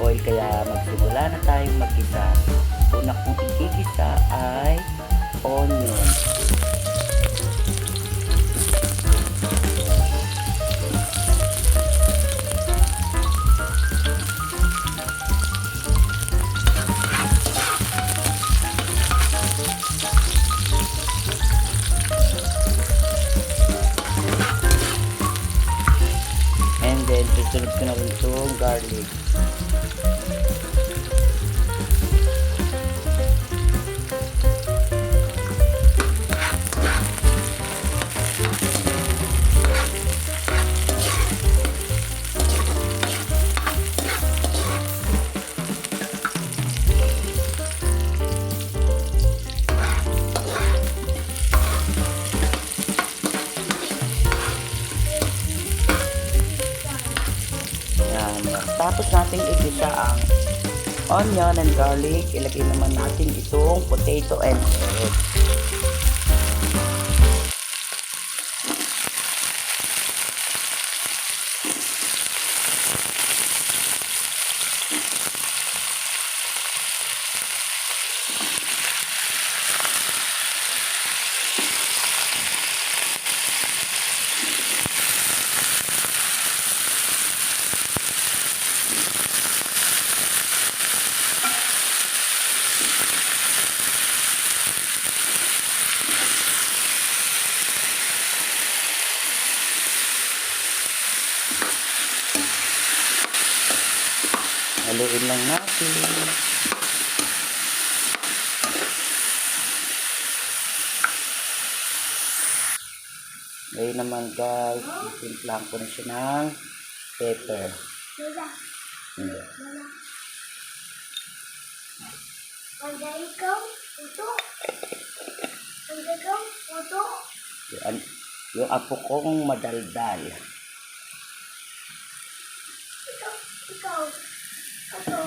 oil kaya magsimula na tayong magkisa. Una kong ikikisa ay onion. And then, susunod ko na itong garlic. Garlic. Ilagay naman natin itong potato and carrot. Haluin lang natin. Ngayon naman guys, timplang ko na siya ng pepper. Hindi. Pagka ikaw, puto. Pagka ikaw, puto. Yung, yung apo kong madaldal. Ikaw, ikaw. Puto.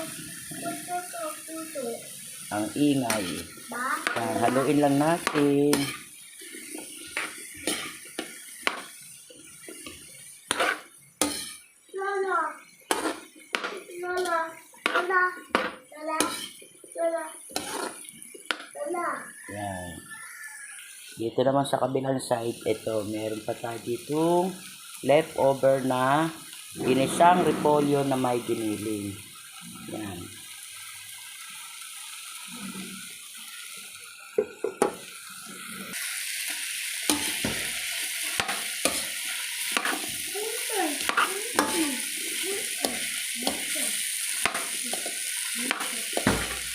Ang ingay. Yan, haluin lang natin. Yan. Dito naman sa kabilang side, ito, meron pa tayo ditong leftover na ginisang repolyo na may giniling. Yan.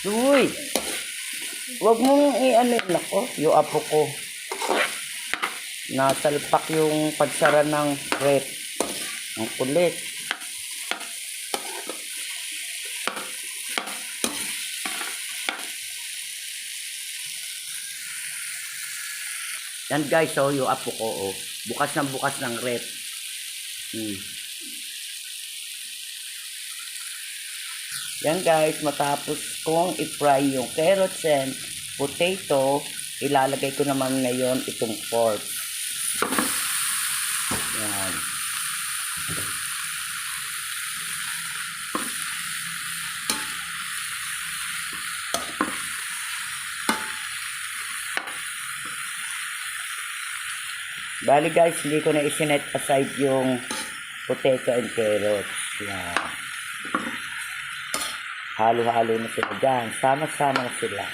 Uy! Huwag mong i-ano yun ako, yung apo ko. Nasalpak yung pagsara ng rep. Ang kulit. Yan guys, oh, yung apo ko, oh. Bukas ng bukas ng rep. Hmm. Yan guys, matapos kong i-fry yung carrots and potato, ilalagay ko naman ngayon itong pork. Yan. Bali guys, hindi ko na isinet aside yung potato and carrots. Yan. Halo-halo na sila dyan. Sama-sama na sila.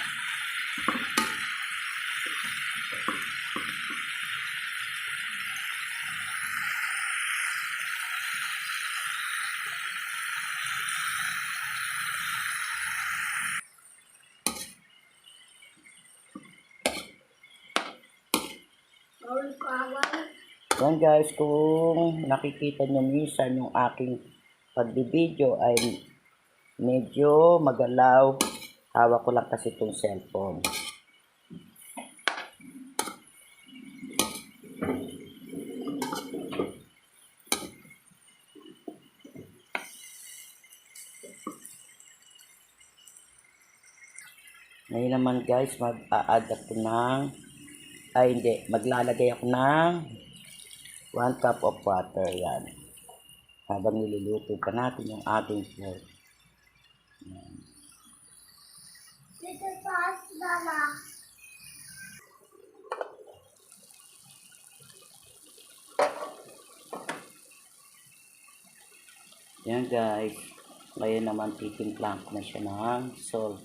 Yan guys, kung nakikita nyo minsan yung aking pagbibideo ay medyo magalaw. Hawak ko lang kasi itong cellphone. Ngayon naman guys, mag-a-add ako ng, ay hindi, maglalagay ako ng 1 cup of water. Yan. Habang niluluto pa natin yung ating pork. Dito taas Lola. Yan guys. Ngayon naman titimplahan ko na siya ng salt.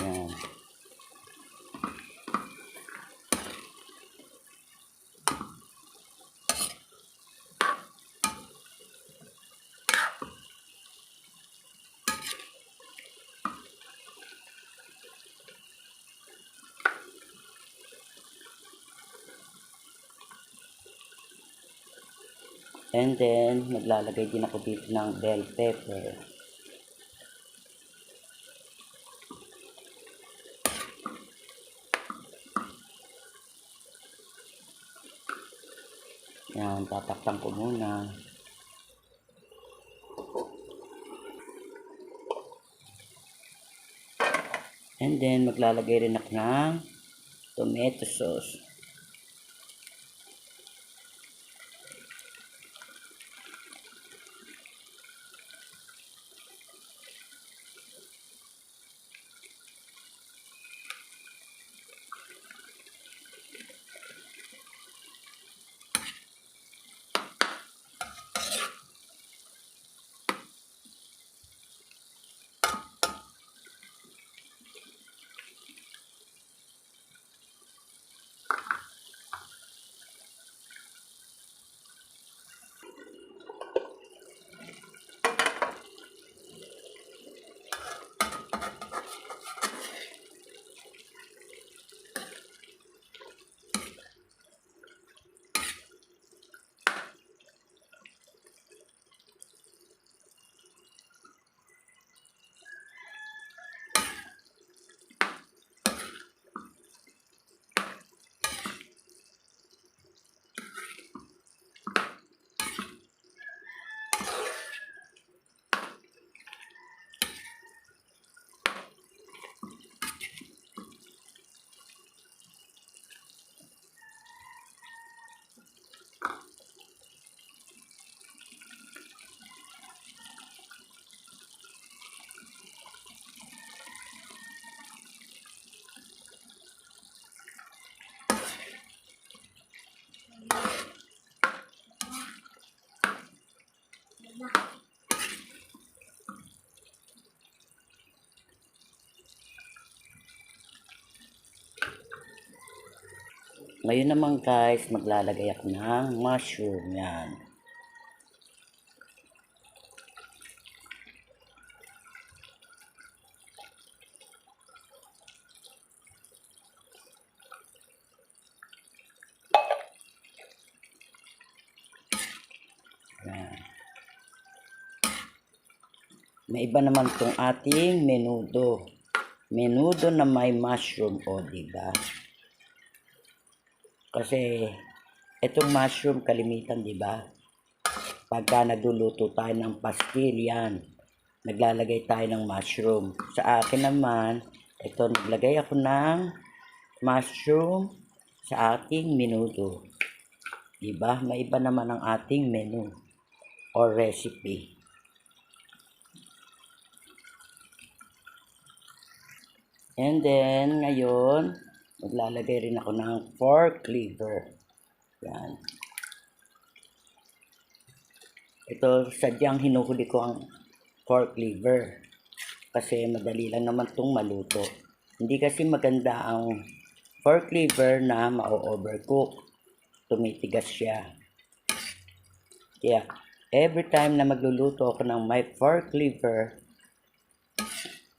Yan. And then, maglalagay din ako dito ng bell pepper. Yan, tatakpan ko muna. And then, maglalagay rin ako ng tomato sauce. Ngayon naman guys, maglalagay ako ng mushroom. Yan. Yan. May iba naman tong ating menudo. Menudo na may mushroom, o, diba? Kasi itong mushroom kalimitan, 'di ba? Pagka nagluluto tayo ng pastil, yan. Naglalagay tayo ng mushroom. Sa akin naman, ito naglagay ako ng mushroom sa ating menudo. 'Di ba? May iba naman ang ating menu or recipe. And then, ngayon, maglalagay rin ako ng pork liver. Yan. Ito, sadyang hinuhuli ko ang pork liver. Kasi madali lang naman itong maluto. Hindi kasi maganda ang pork liver na ma-overcook. Tumitigas siya. Kaya, every time na magluluto ako ng my pork liver,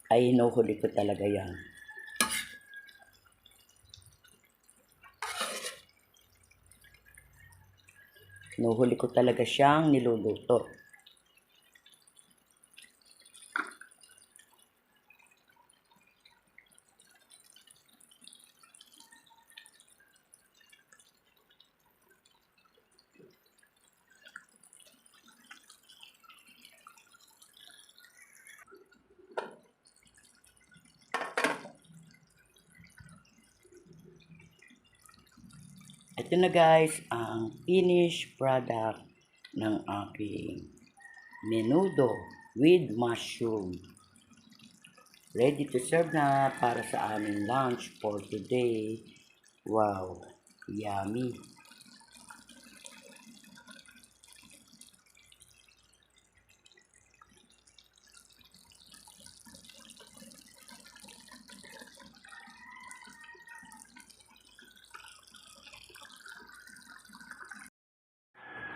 ay hinuhuli ko talaga yan. Hinuhuli ko talaga siyang niluluto. Ito na guys, uh, finished product ng aking menudo with mushroom. Ready to serve na para sa aming lunch for today. Wow, yummy.